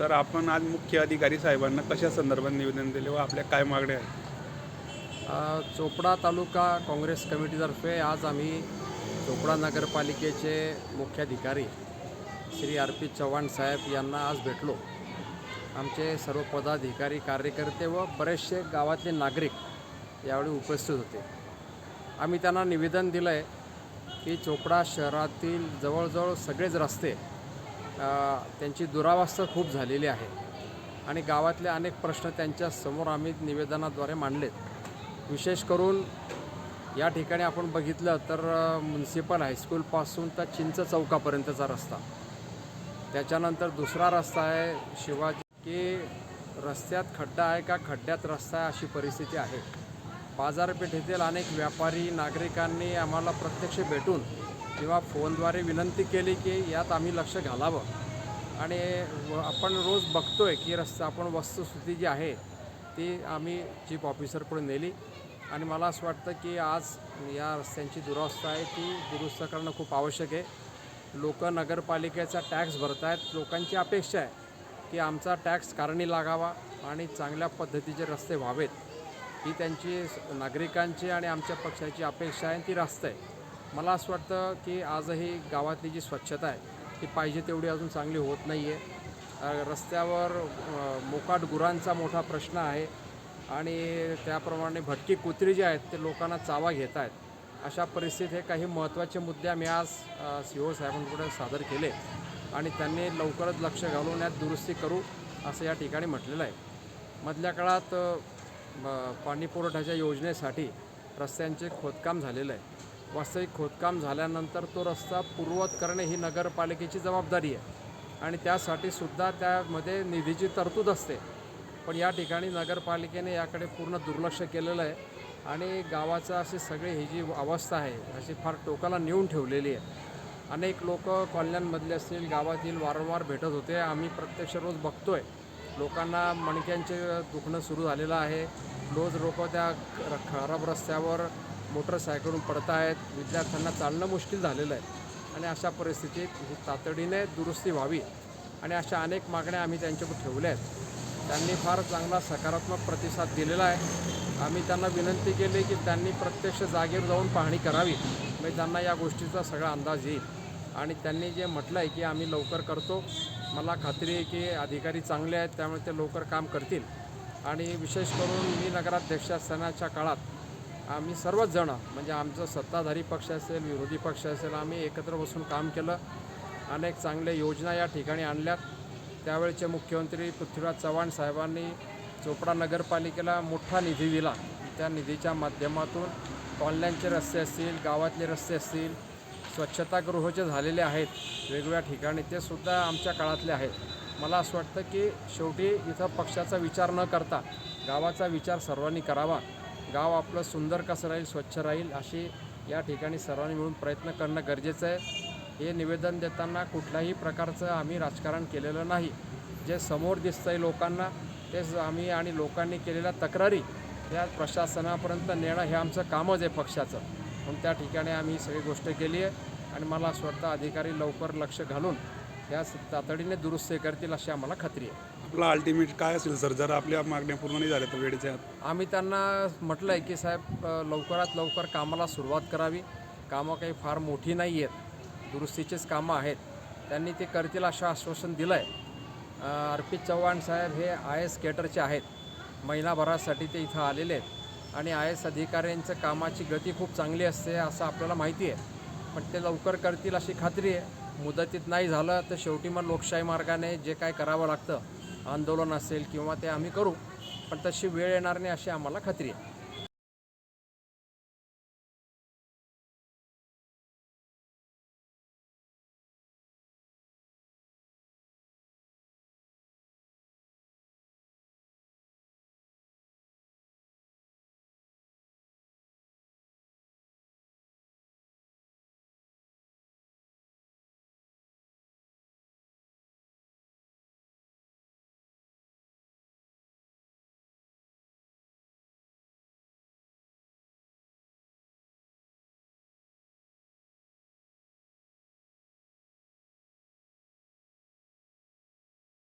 Sir आपण आज मुख्य अधिकारी साहेबांना कशा संदर्भात निवेदन दिले व आपल्या काय मागण्या आहेत? चोपडा तालुका काँग्रेस कमिटीतर्फे आज आम्ही चोपडा नगरपालिकेचे मुख्याधिकारी श्री आर पी चव्हाण साहेब यांना आज भेटलो. आमचे सर्व पदाधिकारी कार्यकर्ते व बरेचसे गावातले नागरिक यावेळी उपस्थित होते. आम्ही त्यांना निवेदन दिलं आहे की चोपडा शहरातील जवळजवळ सगळेच रस्ते त्यांची दुरावस्था खूप झालेली आहे. आणि गावातले अनेक प्रश्न त्यांच्यासमोर आम्ही निवेदनाद्वारे मांडलेत. विशेष करून या ठिकाणी आपण बघितलं तर म्युन्सिपल हायस्कूलपासून तर चिंच चौकापर्यंतचा रस्ता. त्याच्यानंतर दुसरा रस्ता आहे शिवाजी की रस्त्यात खड्डा आहे का खड्ड्यात रस्ता आहे अशी परिस्थिती आहे. बाजारपेठेतील अनेक व्यापारी नागरिकांनी आम्हाला प्रत्यक्ष भेटून किंवा फोनद्वारे विनंती केली की यात आम्ही लक्ष घालावं. आणि व- आपण रोज बघतो आहे की रस्ता आपण वस्तुस्थिती जी आहे ती आम्ही चीफ ऑफिसरकडून नेली. आणि मला असं वाटतं की आज या रस्त्यांची दुरावस्था आहे ती दुरुस्त करणं खूप आवश्यक आहे. लोक नगरपालिकेचा टॅक्स भरत आहेत लोकांची अपेक्षा आहे की आमचा टॅक्स कारणी लागावा आणि चांगल्या पद्धतीचे रस्ते व्हावेत. ही त्यांची नागरिकांची आणि आमच्या पक्षाची अपेक्षा आहे ती रास्त आहे. मला असं वाटतं की आजही गावातली जी स्वच्छता आहे ती पाहिजे तेवढी अजून चांगली होत नाही आहे रस्त्यावर मोकाट गुरांचा मोठा प्रश्न आहे आणि त्याप्रमाणे भटकी कुत्री जे आहेत ते लोकांना चावा घेत आहेत. अशा परिस्थितीत हे काही महत्त्वाचे मुद्दे आम्ही आज सी ओ साहेबांकडे सादर केले आणि त्यांनी लवकरच लक्ष घालून यात दुरुस्ती करू असं या ठिकाणी म्हटलेलं आहे. मधल्या काळात अ, पाणी पुरवठ्याच्या योजनेसाठी रस्त्यांचे खोदकाम झालेलं आहे. वास्तविक खोदकाम झाल्यानंतर तो रस्ता पूर्ववत करणे ही नगरपालिकेची जबाबदारी आहे. आणि त्यासाठी सुद्धा त्यामध्ये निधीची तरतूद असते. पण या ठिकाणी नगरपालिकेने याकडे पूर्ण दुर्लक्ष केलेलं आहे. आणि गावाचं अशी सगळी ही जी अवस्था आहे अशी फार टोकाला नेऊन ठेवलेली आहे. अनेक लोक कॉलन्यांमधले असतील गावातील वारंवार भेटत होते. आम्ही प्रत्यक्ष रोज बघतो आहे लोकांना मणक्यांचे दुखणं सुरू झालेलं आहे. रोज लोक त्या खराब रस्त्यावर मोटरसायकलून पडत आहेत. विद्यार्थ्यांना चालणं मुश्किल झालेलं आहे. आणि अशा परिस्थितीत ही तातडीने दुरुस्ती व्हावी. आणि अशा अनेक मागण्या आम्ही त्यांच्यावर ठेवल्या आहेत. त्यांनी फार चांगला सकारात्मक प्रतिसाद दिलेला आहे. आम्ही त्यांना विनंती केली की त्यांनी प्रत्यक्ष जागेवर जाऊन पाहणी करावी. म्हणजे त्यांना या गोष्टीचा सगळा अंदाज येईल. आणि त्यांनी जे म्हटलं आहे की आम्ही लवकर करतो. मला खात्री आहे की अधिकारी चांगले आहेत त्यामुळे ते लवकर काम करतील. आणि विशेष करून मी नगराध्यक्ष असतानाच्या काळात आम्ही सर्वच जण म्हणजे आमचं सत्ताधारी पक्ष असेल विरोधी पक्ष असेल आम्ही एकत्र बसून काम केलं. अनेक चांगल्या योजना या ठिकाणी आणल्यात. त्यावेळचे मुख्यमंत्री पृथ्वीराज चव्हाण साहेबांनी चोपडा नगरपालिकेला मोठा निधी दिला. त्या निधीच्या माध्यमातून कॉलन्यांचे रस्ते असतील गावातले रस्ते असतील स्वच्छतागृह जे झालेले आहेत वेगवेगळ्या ठिकाणी ते सुद्धा आमच्या काळातले आहेत. मला असं वाटतं की शेवटी इथं पक्षाचा विचार न करता गावाचा विचार सर्वांनी करावा. गाव आपलं सुंदर कसं राहील स्वच्छ राहील अशी या ठिकाणी सर्वांनी मिळून प्रयत्न करणं गरजेचं आहे. हे निवेदन देताना कुठल्याही प्रकारचं आम्ही राजकारण केलेलं नाही. जे समोर दिसतं आहे लोकांना तेच आम्ही आणि लोकांनी केलेल्या तक्रारी या प्रशासनापर्यंत नेणं हे आमचं कामच आहे पक्षाचं. म्हणून त्या ठिकाणी आम्ही सगळी गोष्ट केली आहे आणि मला असं वाटतं अधिकारी लवकर लक्ष घालून या तातडीने दुरुस्ती करतील अशी आम्हाला खात्री आहे. आपला अल्टिमेट काय असेल सर जर आपल्या मागण्या पूर्ण नाही झाल्या तर वेळेच्या आत. आम्ही त्यांना म्हटलं आहे की साहेब अ, लवकरात लवकर कामाला सुरुवात करावी. कामं काही फार मोठी नाही आहेत. दुरुस्तीचीच कामं आहेत. त्यांनी ते करतील असं आश्वासन दिलं आहे अर्पित चव्हाण साहेब हे आय एस केटरचे आहेत. महिनाभरासाठी ते इथं आलेले आहेत. आणि आय एस अधिकाऱ्यांचं कामाची गती खूप चांगली असते असं आपल्याला माहिती आहे. पण ते लवकर करतील अशी खात्री आहे. मुदतीत नाही झालं तर शेवटी मग लोकशाही मार्गाने जे काय करावं लागतं आंदोलन असेल किंवा ते आम्ही करू पण तशी वेळ येणार नाही अशी आम्हाला खात्री आहे.